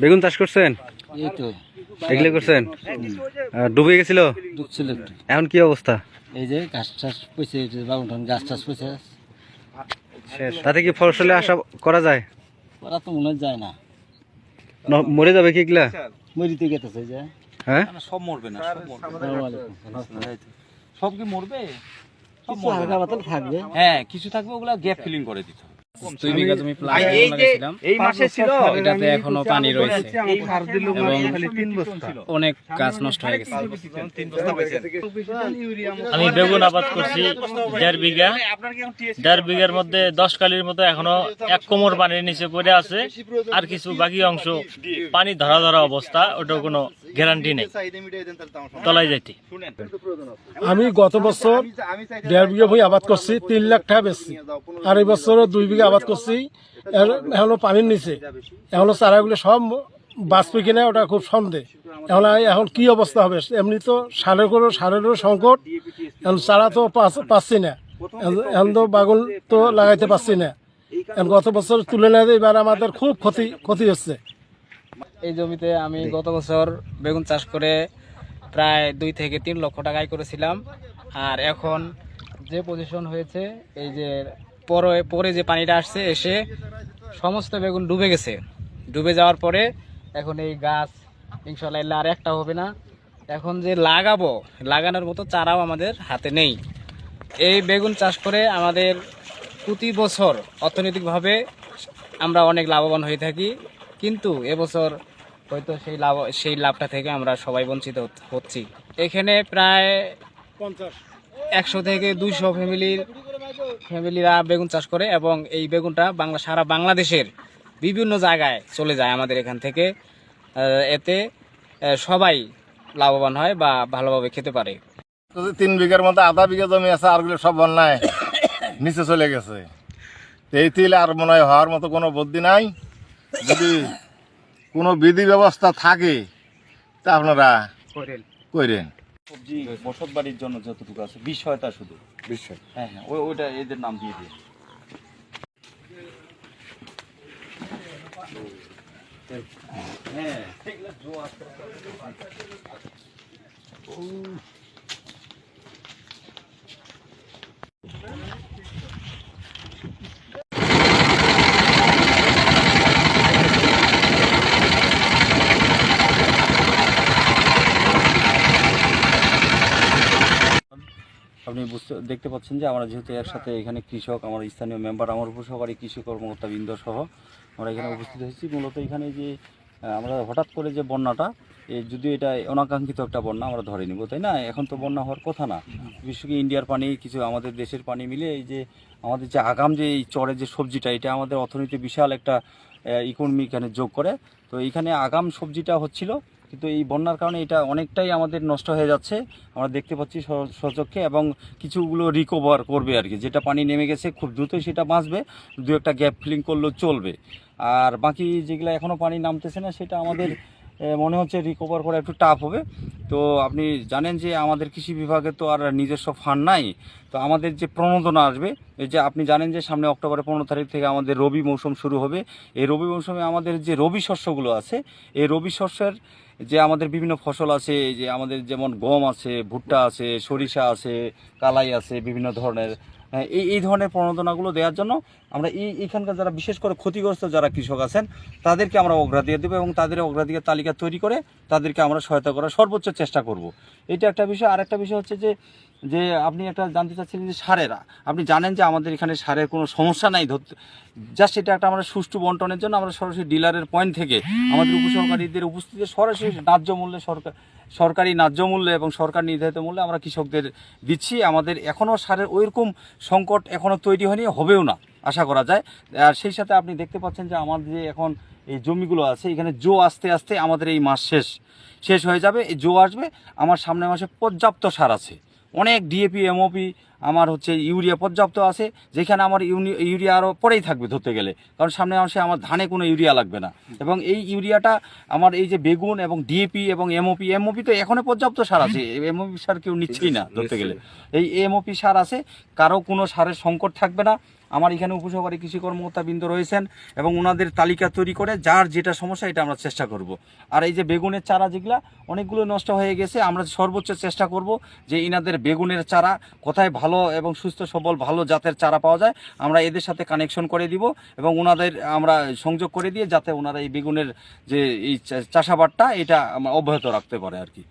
বেগুন চাষ করছেন? এই তো। এগুলো করছেন? ডুবে গেছিল? এখন কি অবস্থা? এই যে গাছ টাছ পয়সে বাগুন গাছ টাছ পয়সে তাতে কি ফসলে আশা করা যায়? করা তো মনে যায় না। মরে যাবে কি এগুলা? মরিতে গেতেছে যে। হ্যাঁ? সব মরবে না সব মরবে। সব কি মরবে? সব মরবে থাকবে। হ্যাঁ কিছু থাকবে ওগুলা গ্যাপ ফিলিং করে দিতে হবে। দুই বিঘা জমি প্লাস এই এই মাসে ছিল এটাতে এখনও পানি রয়েছে। এই সার দিলো এবং অনেক গাছ নষ্ট হয়ে গেছে। তিন বস্তা পাইছেন আমি বেগুন আবাদ করছি দেড় বিঘা। দেড় বিঘার মধ্যে দশ কালির মতো এখনও এক কোমর পানির নিচে পড়ে আছে। আর কিছু বাকি অংশ পানি ধরা ধরা অবস্থা ওটা কোনো গ্যারান্টি নেই। তলায় যাইতে। আমি গত বছর দেড় বিঘা ভুঁই আবাদ করছি তিন লাখ টাকা বেচছি। আর এই বছরও দুই বিঘা আবাদ করছি। এখন- পানির নিচে। এখনও চারাগুলো সব বাঁচবে কিনা ওটা খুব সন্দেহ। এখন এখন কি অবস্থা হবে? এমনি তো সারের কোনো সারেরও সংকট। এখন চারা তো পাচ- পাচ্ছি না। এখন তো বাগুন তো লাগাইতে পারছি না। এখন গত বছর তুলনায় এবার আমাদের খুব ক্ষতি ক্ষতি হচ্ছে। এই জমিতে আমি গত বছর বেগুন চাষ করে প্রায় দুই থেকে তিন লক্ষ টাকায় করেছিলাম। আর এখন যে পজিশন হয়েছে, এই যে পরে পরে যে পানিটা আসছে এসে সমস্ত বেগুন ডুবে গেছে। ডুবে যাওয়ার পরে এখন এই গাছ ইনশাল্লাহ আর একটা হবে না। এখন যে লাগাবো লাগানোর মতো চারাও আমাদের হাতে নেই। এই বেগুন চাষ করে আমাদের প্রতি বছর অর্থনৈতিকভাবে আমরা অনেক লাভবান হয়ে থাকি। কিন্তু এবছর হয়তো সেই লাভ সেই লাভটা থেকে আমরা সবাই বঞ্চিত হচ্ছি। এখানে প্রায় পঞ্চাশ। একশো থেকে দুইশো ফ্যামিলির ফ্যামিলিরা বেগুন চাষ করে এবং এই বেগুনটা বাংলা সারা বাংলাদেশের বিভিন্ন জায়গায় চলে যায় আমাদের এখান থেকে। এতে সবাই লাভবান হয় বা ভালোভাবে খেতে পারে। তিন বিঘার মতো আধা বিঘা জমি আছে আর সব বন্যায় নিচে চলে গেছে। এই তিল আর মনে হয় হওয়ার মতো কোনো বুদ্ধি নাই। যদি কোনো বিধি ব্যবস্থা থাকে তা আপনারা করেন। সবজি বসত বাড়ির জন্য যতটুকু আছে বিষয়টা শুধু। বিষয় হ্যাঁ। হ্যাঁ ওই ওইটা এদের নাম দিয়ে দিয়ে হ্যাঁ আপনি বুঝতে, দেখতে পাচ্ছেন যে আমরা যেহেতু একসাথে এখানে কৃষক, আমার স্থানীয় মেম্বার আমার উপসহকারী কৃষি কর্মকর্তা বৃন্দ সহ আমরা এখানে উপস্থিত হয়েছি। মূলত এখানে যে আমরা হঠাৎ করে যে বন্যাটা যদিও এটা অনাকাঙ্ক্ষিত একটা বন্যা, আমরা ধরে নিব, তাই না? এখন তো বন্যা হওয়ার কথা না। বিশেষ ইন্ডিয়ার পানি, কিছু আমাদের দেশের পানি মিলে এই যে, আমাদের যে আগাম যে এই চরের যে সবজিটা, এটা আমাদের অর্থনীতি বিশাল একটা ইকোনমি এখানে যোগ করে। তো এইখানে আগাম সবজিটা হচ্ছিল কিন্তু এই বন্যার কারণে এটা অনেকটাই আমাদের নষ্ট হয়ে যাচ্ছে। আমরা দেখতে পাচ্ছি সচক্ষে এবং কিছুগুলো রিকভার করবে আর কি। যেটা পানি নেমে গেছে, খুব দ্রুতই সেটা বাঁচবে। দু একটা গ্যাপ ফিলিং করলেও চলবে। আর বাকি যেগুলো এখনও পানি নামতেছে না, সেটা আমাদের মনে হচ্ছে রিকভার করা একটু টাফ হবে। তো আপনি জানেন যে আমাদের কৃষি বিভাগে তো আর নিজস্ব ফান্ড নাই, তো আমাদের যে প্রণোদনা আসবে, এই যে আপনি জানেন যে সামনে অক্টোবরের পনেরো তারিখ থেকে আমাদের রবি মৌসুম শুরু হবে। এই রবি মৌসুমে আমাদের যে রবি শস্যগুলো আছে, এই রবি শস্যের যে আমাদের বিভিন্ন ফসল আছে যে আমাদের যেমন গম আছে, ভুট্টা আছে, সরিষা আছে, কালাই আছে, বিভিন্ন ধরনের এই এই ধরনের প্রণোদনাগুলো দেওয়ার জন্য আমরা এই এখানকার যারা বিশেষ করে ক্ষতিগ্রস্ত যারা কৃষক আছেন, তাদেরকে আমরা অগ্রাধিকার দেবো এবং তাদের অগ্রাধিকার তালিকা তৈরি করে তাদেরকে আমরা সহায়তা করার সর্বোচ্চ চেষ্টা করব। এটা একটা বিষয়। আর একটা বিষয় হচ্ছে যে যে আপনি একটা জানতে চাচ্ছেন যে সারেরা, আপনি জানেন যে আমাদের এখানে সারের কোনো সমস্যা নাই ধরতে জাস্ট এটা একটা আমরা সুষ্ঠু বন্টনের জন্য আমরা সরাসরি ডিলারের পয়েন্ট থেকে আমাদের উপসহকারীদের উপস্থিতিতে সরাসরি ন্যায্য মূল্যে সরকার, সরকারি ন্যায্য মূল্যে এবং সরকার নির্ধারিত মূল্যে আমরা কৃষকদের দিচ্ছি। আমাদের এখনও সারের ওইরকম সংকট এখনও তৈরি হয়নি, হবেও না, আশা করা যায়। আর সেই সাথে আপনি দেখতে পাচ্ছেন যে আমাদের যে এখন এই জমিগুলো আছে, এখানে জো আস্তে আস্তে আমাদের এই মাস শেষ শেষ হয়ে যাবে। এই জো আসবে, আমার সামনে মাসে পর্যাপ্ত সার আছে। অনেক ডিএপি এমওপি আমার হচ্ছে ইউরিয়া পর্যাপ্ত আছে যেখানে আমার ইউরিয়া আরও পরেই থাকবে ধরতে গেলে। কারণ সামনে আসে আমার ধানে কোনো ইউরিয়া লাগবে না। এবং এই ইউরিয়াটা আমার এই যে বেগুন এবং ডিএপি এবং এমওপি এমওপি তো এখনও পর্যাপ্ত সার আছে। এমওপি সার কেউ নিচ্ছেই না ধরতে গেলে। এই এমওপি সার আছে কারও কোনো সারের সংকট থাকবে না। আমার এখানে উপসহকারী কৃষি কর্মকর্তা বৃন্দ রয়েছেন এবং ওনাদের তালিকা তৈরি করে যার যেটা সমস্যা এটা আমরা চেষ্টা করব। আর এই যে বেগুনের চারা যেগুলা, অনেকগুলো নষ্ট হয়ে গেছে, আমরা সর্বোচ্চ চেষ্টা করব যে ইনাদের বেগুনের চারা কোথায় ভালো এবং সুস্থ, সবল, ভালো জাতের চারা পাওয়া যায়, আমরা এদের সাথে কানেকশন করে দিব এবং ওনাদের আমরা সংযোগ করে দিয়ে যাতে ওনারা এই বেগুনের যে এই চাষাবাদটা এটা অব্যাহত রাখতে পারে আর কি।